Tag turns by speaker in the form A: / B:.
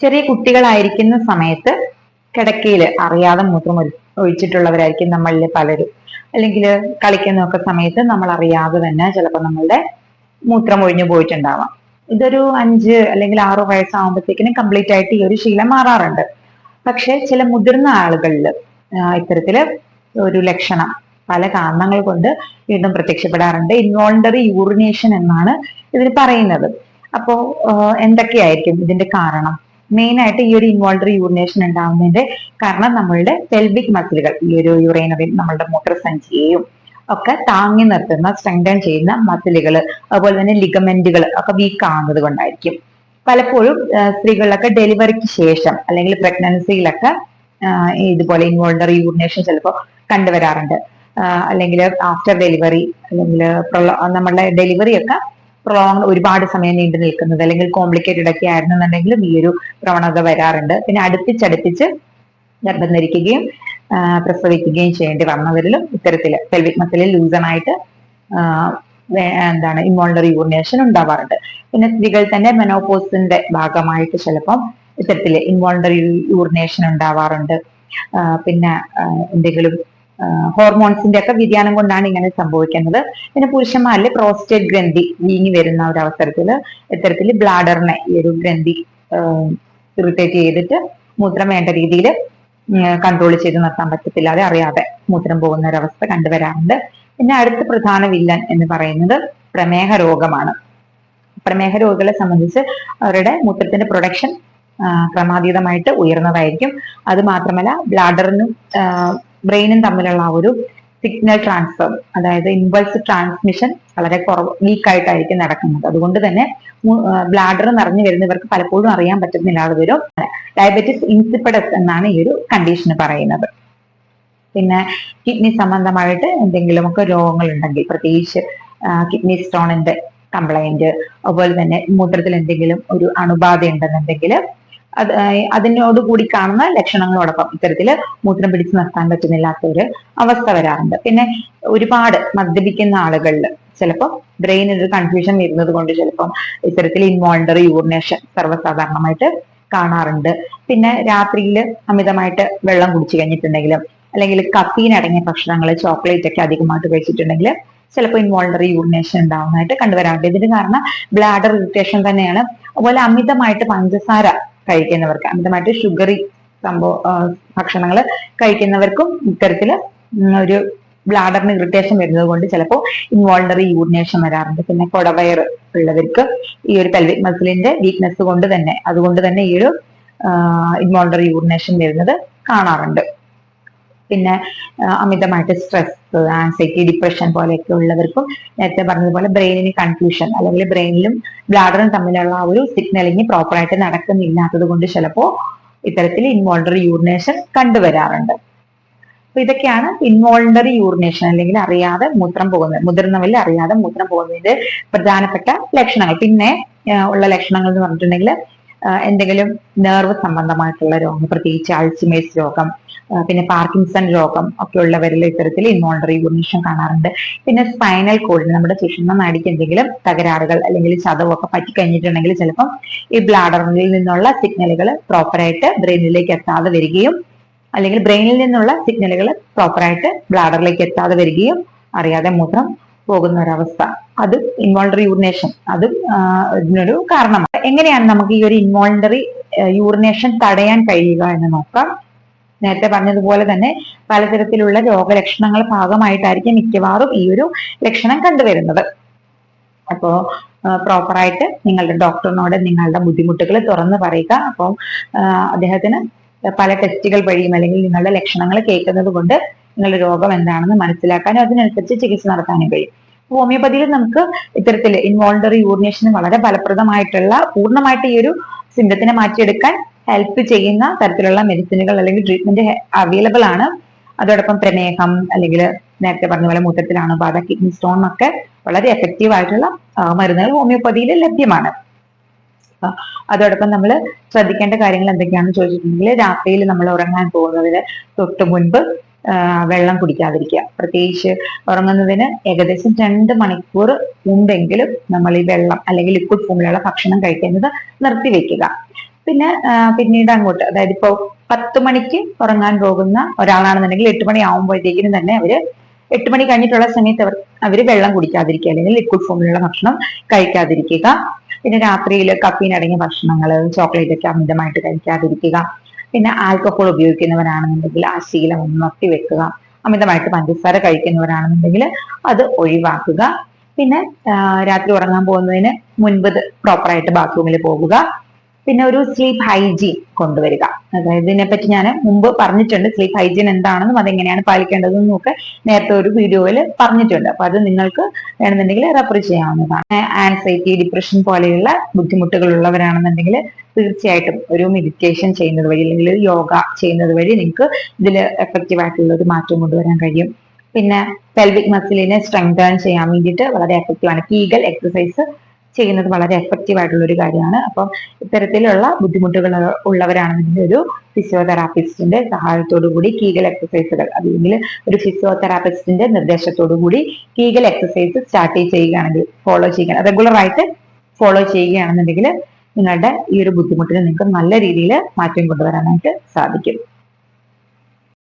A: ചെറിയ കുട്ടികളായിരിക്കുന്ന സമയത്ത് കിടക്കയിൽ അറിയാതെ മൂത്രം ഒഴിച്ചിട്ടുള്ളവരായിരിക്കും നമ്മളിൽ പലരും. അല്ലെങ്കിൽ കളിക്കുന്നൊക്കെ സമയത്ത് നമ്മൾ അറിയാതെ തന്നെ ചിലപ്പോൾ നമ്മളുടെ മൂത്രം ഒഴിഞ്ഞു പോയിട്ടുണ്ടാവാം. ഇതൊരു അഞ്ച് അല്ലെങ്കിൽ ആറ് വയസ്സാകുമ്പോഴത്തേക്കിനും കംപ്ലീറ്റ് ആയിട്ട് ഈ ഒരു ശീലം മാറാറുണ്ട്. പക്ഷെ ചില മുതിർന്ന ആളുകളിൽ ഇത്തരത്തിൽ ഒരു ലക്ഷണം പല കാരണങ്ങൾ കൊണ്ട് വീണ്ടും പ്രത്യക്ഷപ്പെടാറുണ്ട്. ഇൻവോൾണ്ടറി യൂറിനേഷൻ എന്നാണ് ഇതിന് പറയുന്നത്. അപ്പോ എന്തൊക്കെയായിരിക്കും ഇതിന്റെ കാരണം? മെയിൻ ആയിട്ട് ഈ ഒരു ഇൻവോൾണ്ടറി യൂറിനേഷൻ ഉണ്ടാവുന്നതിന്റെ കാരണം നമ്മളുടെ പെൽവിക് മസിലുകൾ ഈ ഒരു യുറേനറിയും നമ്മളുടെ മൂത്രസഞ്ചിയെയും ഒക്കെ താങ്ങി നിർത്തുന്ന സ്ട്രെങ്തൻ ചെയ്യുന്ന മസിലുകൾ അതുപോലെ തന്നെ ലിഗമെന്റുകൾ ഒക്കെ വീക്ക് ആകുന്നത് കൊണ്ടായിരിക്കും. പലപ്പോഴും സ്ത്രീകളിലൊക്കെ ഡെലിവറിക്ക് ശേഷം അല്ലെങ്കിൽ പ്രഗ്നൻസിയിലൊക്കെ ഇതുപോലെ ഇൻവോൾണ്ടറി യൂറിനേഷൻ ചിലപ്പോൾ കണ്ടുവരാറുണ്ട്. അല്ലെങ്കിൽ ആഫ്റ്റർ ഡെലിവറി അല്ലെങ്കിൽ നമ്മളുടെ ഡെലിവറി ഒക്കെ പ്രൊളോങ് ഒരുപാട് സമയം നീണ്ടു നിൽക്കുന്നത് അല്ലെങ്കിൽ കോംപ്ലിക്കേറ്റഡ് ഒക്കെ ആയിരുന്നുണ്ടെങ്കിലും ഈ ഒരു പ്രവണത വരാറുണ്ട്. പിന്നെ അടുപ്പിച്ചടുപ്പിച്ച് ഗർഭം ധരിക്കുകയും പ്രസവിക്കുകയും ചെയ്യേണ്ടി വന്നവരിലും ഇത്തരത്തിൽ പെൽവിക് മസിലിൽ ലൂസണായിട്ട് എന്താണ് ഇൻവോൾണ്ടറി യൂറിനേഷൻ ഉണ്ടാവാറുണ്ട്. പിന്നെ സ്ത്രീകൾ തന്നെ മെനോപോസിന്റെ ഭാഗമായിട്ട് ചിലപ്പം ഇത്തരത്തിൽ ഇൻവോൾണ്ടറി യൂറിനേഷൻ ഉണ്ടാവാറുണ്ട്. പിന്നെ എന്തെങ്കിലും ഹോർമോൺസിന്റെ ഒക്കെ വ്യതിയാനം കൊണ്ടാണ് ഇങ്ങനെ സംഭവിക്കുന്നത്. പിന്നെ പുരുഷന്മാരിൽ പ്രോസ്റ്റേറ്റ് ഗ്രന്ഥി വീങ്ങി വരുന്ന ഒരു അവസരത്തിൽ ഇത്തരത്തിൽ ബ്ലാഡറിനെ ഈ ഒരു ഗ്രന്ഥി ഇറിറ്റേറ്റ് ചെയ്തിട്ട് മൂത്രം വേണ്ട രീതിയിൽ കൺട്രോൾ ചെയ്ത് നിർത്താൻ പറ്റത്തില്ലാതെ അറിയാതെ മൂത്രം പോകുന്ന ഒരവസ്ഥ കണ്ടുവരാറുണ്ട്. പിന്നെ അടുത്ത പ്രധാന വില്ലൻ എന്ന് പറയുന്നത് പ്രമേഹ രോഗമാണ്. പ്രമേഹ രോഗികളെ സംബന്ധിച്ച് അവരുടെ മൂത്രത്തിന്റെ പ്രൊഡക്ഷൻ ക്രമാതീതമായിട്ട് ഉയർന്നതായിരിക്കും. അത് മാത്രമല്ല ബ്ലാഡറിനും ബ്രെയിനും തമ്മിലുള്ള ഒരു സിഗ്നൽ ട്രാൻസ്ഫർ അതായത് ഇൻവൾസ് ട്രാൻസ്മിഷൻ വളരെ കുറവ് വീക്കായിട്ടായിരിക്കും നടക്കുന്നത്. അതുകൊണ്ട് തന്നെ ബ്ലാഡർ നിറഞ്ഞു വരുന്നവർക്ക് പലപ്പോഴും അറിയാൻ പറ്റുന്നില്ലാതെ വരും. ഡയബറ്റിസ് ഇൻസിപ്പഡസ് എന്നാണ് ഈ ഒരു കണ്ടീഷന് പറയുന്നത്. പിന്നെ കിഡ്നി സംബന്ധമായിട്ട് എന്തെങ്കിലുമൊക്കെ രോഗങ്ങൾ ഉണ്ടെങ്കിൽ പ്രത്യേകിച്ച് കിഡ്നി സ്റ്റോണിന്റെ കംപ്ലൈന്റ് അതുപോലെ തന്നെ മൂത്രത്തിൽ എന്തെങ്കിലും ഒരു അണുബാധ ഉണ്ടെന്നുണ്ടെങ്കിൽ അതിനോട് കൂടി കാണുന്ന ലക്ഷണങ്ങളോടൊപ്പം ഇത്തരത്തിൽ മൂത്രം പിടിച്ചു നിർത്താൻ പറ്റുന്നില്ലാത്ത ഒരു അവസ്ഥ വരാറുണ്ട്. പിന്നെ ഒരുപാട് മദ്യപിക്കുന്ന ആളുകളിൽ ചിലപ്പോൾ ബ്രെയിനിൽ ഒരു കൺഫ്യൂഷൻ വരുന്നത് കൊണ്ട് ചിലപ്പം ഇത്തരത്തിൽ ഇൻവോൾണ്ടറി യൂറിനേഷൻ സർവസാധാരണമായിട്ട് കാണാറുണ്ട്. പിന്നെ രാത്രിയിൽ അമിതമായിട്ട് വെള്ളം കുടിച്ചു കഴിഞ്ഞിട്ടുണ്ടെങ്കിലും അല്ലെങ്കിൽ കഫീൻ അടങ്ങിയ ഭക്ഷണങ്ങൾ ചോക്ലേറ്റ് ഒക്കെ അധികമായിട്ട് കഴിച്ചിട്ടുണ്ടെങ്കിൽ ചിലപ്പോൾ ഇൻവോൾണ്ടറി യൂറിനേഷൻ ഉണ്ടാവുന്നതായിട്ട് കണ്ടുവരാറുണ്ട്. ഇതിന് കാരണം ബ്ലാഡർ ഇറിറ്റേഷൻ തന്നെയാണ്. അതുപോലെ അമിതമായിട്ട് പഞ്ചസാര കഴിക്കുന്നവർക്ക് അമിതമായിട്ട് ഷുഗറി സംഭവ ഭക്ഷണങ്ങൾ കഴിക്കുന്നവർക്കും ഇത്തരത്തിൽ ഒരു ബ്ലാഡറിന് ഇറിറ്റേഷൻ വരുന്നത് കൊണ്ട് ചിലപ്പോൾ ഇൻവോൾണ്ടറി യൂറിനേഷൻ വരാറുണ്ട്. പിന്നെ കൊടവയർ ഉള്ളവർക്ക് ഈ ഒരു പെൽവിക് മസിലിന്റെ വീക്ക്നെസ് കൊണ്ട് തന്നെ അതുകൊണ്ട് തന്നെ ഈ ഒരു ഇൻവോൾണ്ടറി യൂറിനേഷൻ വരുന്നത് കാണാറുണ്ട്. പിന്നെ അമിതമായിട്ട് സ്ട്രെസ് ആൻസൈറ്റി ഡിപ്രഷൻ പോലെയൊക്കെ ഉള്ളവർക്കും നേരത്തെ പറഞ്ഞതുപോലെ ബ്രെയിനിന് കൺഫ്യൂഷൻ അല്ലെങ്കിൽ ബ്രെയിനിലും ബ്ലാഡറും തമ്മിലുള്ള ഒരു സിഗ്നലിംഗ് പ്രോപ്പറായിട്ട് നടക്കുന്നില്ലാത്തത് കൊണ്ട് ചിലപ്പോൾ ഇത്തരത്തിൽ ഇൻവോൾണ്ടറി യൂറിനേഷൻ കണ്ടുവരാറുണ്ട്. അപ്പൊ ഇതൊക്കെയാണ് ഇൻവോൾണ്ടറി യൂറിനേഷൻ അല്ലെങ്കിൽ അറിയാതെ മൂത്രം പോകുന്നത് മുതിർന്നവരിൽ അറിയാതെ മൂത്രം പോകുന്നതിന്റെ പ്രധാനപ്പെട്ട ലക്ഷണങ്ങൾ. പിന്നെ ഉള്ള ലക്ഷണങ്ങൾ എന്ന് പറഞ്ഞിട്ടുണ്ടെങ്കിൽ എന്തെങ്കിലും നെർവ് സംബന്ധമായിട്ടുള്ള രോഗം പ്രത്യേകിച്ച് അൾസിമേഴ്സ് രോഗം പിന്നെ പാർക്കിൻസൺ രോഗം ഒക്കെ ഉള്ളവരിൽ ഇത്തരത്തിൽ ഇൻവോൾണ്ടറി യൂറിനേഷൻ കാണാറുണ്ട്. പിന്നെ സ്പൈനൽ കോഡിന് നമ്മുടെ സുഷുമ്ന നാടിക്ക് എന്തെങ്കിലും തകരാറുകൾ അല്ലെങ്കിൽ ചതവൊക്കെ പറ്റിക്കഴിഞ്ഞിട്ടുണ്ടെങ്കിൽ ചിലപ്പം ഈ ബ്ലാഡറിൽ നിന്നുള്ള സിഗ്നലുകൾ പ്രോപ്പറായിട്ട് ബ്രെയിനിലേക്ക് എത്താതെ വരികയും അല്ലെങ്കിൽ ബ്രെയിനിൽ നിന്നുള്ള സിഗ്നലുകൾ പ്രോപ്പറായിട്ട് ബ്ലാഡറിലേക്ക് എത്താതെ വരികയും അറിയാതെ മൂത്രം പോകുന്ന ഒരവസ്ഥ. അത് ഇൻവോൾണ്ടറി യൂറിനേഷൻ അത് ഇതിനൊരു കാരണമാണ്. എങ്ങനെയാണ് നമുക്ക് ഈ ഒരു ഇൻവോൾണ്ടറി യൂറിനേഷൻ തടയാൻ കഴിയുക എന്ന് നോക്കാം. നേരത്തെ പറഞ്ഞതുപോലെ തന്നെ പലതരത്തിലുള്ള രോഗലക്ഷണങ്ങൾ ഭാഗമായിട്ടായിരിക്കും മിക്കവാറും ഈ ഒരു ലക്ഷണം കണ്ടുവരുന്നത്. അപ്പോ പ്രോപ്പറായിട്ട് നിങ്ങളുടെ ഡോക്ടറിനോട് നിങ്ങളുടെ ബുദ്ധിമുട്ടുകൾ തുറന്നു പറയുക. അപ്പോൾ അദ്ദേഹത്തിന് പല ടെസ്റ്റുകൾ വഴിയും അല്ലെങ്കിൽ നിങ്ങളുടെ ലക്ഷണങ്ങൾ കേൾക്കുന്നത് കൊണ്ട് നിങ്ങളുടെ രോഗം എന്താണെന്ന് മനസ്സിലാക്കാനും അതിനനുസരിച്ച് ചികിത്സ നടത്താനും കഴിയും. ഹോമിയോപ്പതിയിൽ നമുക്ക് ഇത്തരത്തിൽ ഇൻവോൾണ്ടറി യൂറിനേഷന് വളരെ ഫലപ്രദമായിട്ടുള്ള പൂർണമായിട്ട് ഈ ഒരു സിംറ്റത്തിനെ മാറ്റിയെടുക്കാൻ ഹെൽപ്പ് ചെയ്യുന്ന തരത്തിലുള്ള മെഡിസിനുകൾ അല്ലെങ്കിൽ ട്രീറ്റ്മെന്റ് അവൈലബിൾ ആണ്. അതോടൊപ്പം പ്രമേഹം അല്ലെങ്കിൽ നേരത്തെ പറഞ്ഞ പോലെ മൂത്രത്തിലാണോ ബാധ കിഡ്നി സ്റ്റോൺ ഒക്കെ വളരെ എഫക്റ്റീവ് ആയിട്ടുള്ള മരുന്നുകൾ ഹോമിയോപ്പതിയിൽ ലഭ്യമാണ്. അതോടൊപ്പം നമ്മൾ ശ്രദ്ധിക്കേണ്ട കാര്യങ്ങൾ എന്തൊക്കെയാണെന്ന് ചോദിച്ചിട്ടുണ്ടെങ്കിൽ രാത്രിയിൽ നമ്മൾ ഉറങ്ങാൻ പോകുന്നതിന് തൊട്ട് മുൻപ് വെള്ളം കുടിക്കാതിരിക്കുക. പ്രത്യേകിച്ച് ഉറങ്ങുന്നതിന് ഏകദേശം രണ്ട് മണിക്കൂർ ഉണ്ടെങ്കിലും നമ്മൾ ഈ വെള്ളം അല്ലെങ്കിൽ ലിക്വിഡ് ഫോമിലുള്ള ഭക്ഷണം കഴിക്കുന്നത് നിർത്തിവെക്കുക പിന്നെ പിന്നീട് അങ്ങോട്ട് അതായത് ഇപ്പോൾ പത്ത് മണിക്ക് ഉറങ്ങാൻ പോകുന്ന ഒരാളാണെന്നുണ്ടെങ്കിൽ എട്ട് മണി ആവുമ്പോഴത്തേക്കിനും തന്നെ അവർ എട്ട് മണി കഴിഞ്ഞിട്ടുള്ള സമയത്ത് അവർ അവർ വെള്ളം കുടിക്കാതിരിക്കുക അല്ലെങ്കിൽ ലിക്വിഡ് ഫോമിലുള്ള ഭക്ഷണം കഴിക്കാതിരിക്കുക. പിന്നെ രാത്രിയിൽ കഫീൻ അടങ്ങിയ ഭക്ഷണങ്ങൾ ചോക്ലേറ്റ് ഒക്കെ അമിതമായിട്ട് കഴിക്കാതിരിക്കുക. പിന്നെ ആൽക്കഹോൾ ഉപയോഗിക്കുന്നവരാണെന്നുണ്ടെങ്കിൽ ആ ശീലം ഒന്ന് നിർത്തി വെക്കുക. അമിതമായിട്ട് പഞ്ചസാര കഴിക്കുന്നവരാണെന്നുണ്ടെങ്കിൽ അത് ഒഴിവാക്കുക. പിന്നെ രാത്രി ഉറങ്ങാൻ പോകുന്നതിന് മുൻപ് പ്രോപ്പറായിട്ട് ബാത്റൂമിൽ പോകുക. പിന്നെ ഒരു സ്ലീപ്പ് ഹൈജീൻ കൊണ്ടുവരിക. അതായത് ഇതിനെപ്പറ്റി ഞാൻ മുമ്പ് പറഞ്ഞിട്ടുണ്ട് സ്ലീപ്പ് ഹൈജീൻ എന്താണെന്നും അതെങ്ങനെയാണ് പാലിക്കേണ്ടതെന്നും ഒക്കെ നേരത്തെ ഒരു വീഡിയോയിൽ പറഞ്ഞിട്ടുണ്ട്. അപ്പൊ അത് നിങ്ങൾക്ക് വേണമെന്നുണ്ടെങ്കിൽ റെഫർ ചെയ്യാവുന്നതാണ്. ആൻസൈറ്റി ഡിപ്രഷൻ പോലെയുള്ള ബുദ്ധിമുട്ടുകൾ ഉള്ളവരാണെന്നുണ്ടെങ്കിൽ തീർച്ചയായിട്ടും ഒരു മെഡിറ്റേഷൻ ചെയ്യുന്നത് വഴി അല്ലെങ്കിൽ യോഗ ചെയ്യുന്നത് വഴി നിങ്ങൾക്ക് ഇതിൽ എഫക്റ്റീവ് ആയിട്ടുള്ള ഒരു മാറ്റം കൊണ്ടുവരാൻ കഴിയും. പിന്നെ പെൽവിക് മസിലിനെ സ്ട്രെങ്തേൺ ചെയ്യാൻ വേണ്ടിയിട്ട് വളരെ എഫക്റ്റീവ് ആണ്. കീഗൽ എക്സസൈസ് ചെയ്യുന്നത് വളരെ എഫക്റ്റീവ് ആയിട്ടുള്ള ഒരു കാര്യമാണ്. അപ്പം ഇത്തരത്തിലുള്ള ബുദ്ധിമുട്ടുകൾ ഉള്ളവരാണെന്നുണ്ടെങ്കിൽ ഒരു ഫിസിയോതെറാപ്പിസ്റ്റിന്റെ സഹായത്തോടു കൂടി കീഗൽ എക്സസൈസുകൾ അല്ലെങ്കിൽ ഒരു ഫിസിയോതെറാപ്പിസ്റ്റിന്റെ നിർദ്ദേശത്തോടു കൂടി കീഗൽ എക്സസൈസ് സ്റ്റാർട്ട് ചെയ്യുകയാണെങ്കിൽ ഫോളോ ചെയ്യുക റെഗുലർ ആയിട്ട് ഫോളോ ചെയ്യുകയാണെന്നുണ്ടെങ്കിൽ നിങ്ങളുടെ ഈ ഒരു ബുദ്ധിമുട്ടിന് നിങ്ങൾക്ക് നല്ല രീതിയിൽ മാറ്റം കൊണ്ടുവരാനായിട്ട് സാധിക്കും.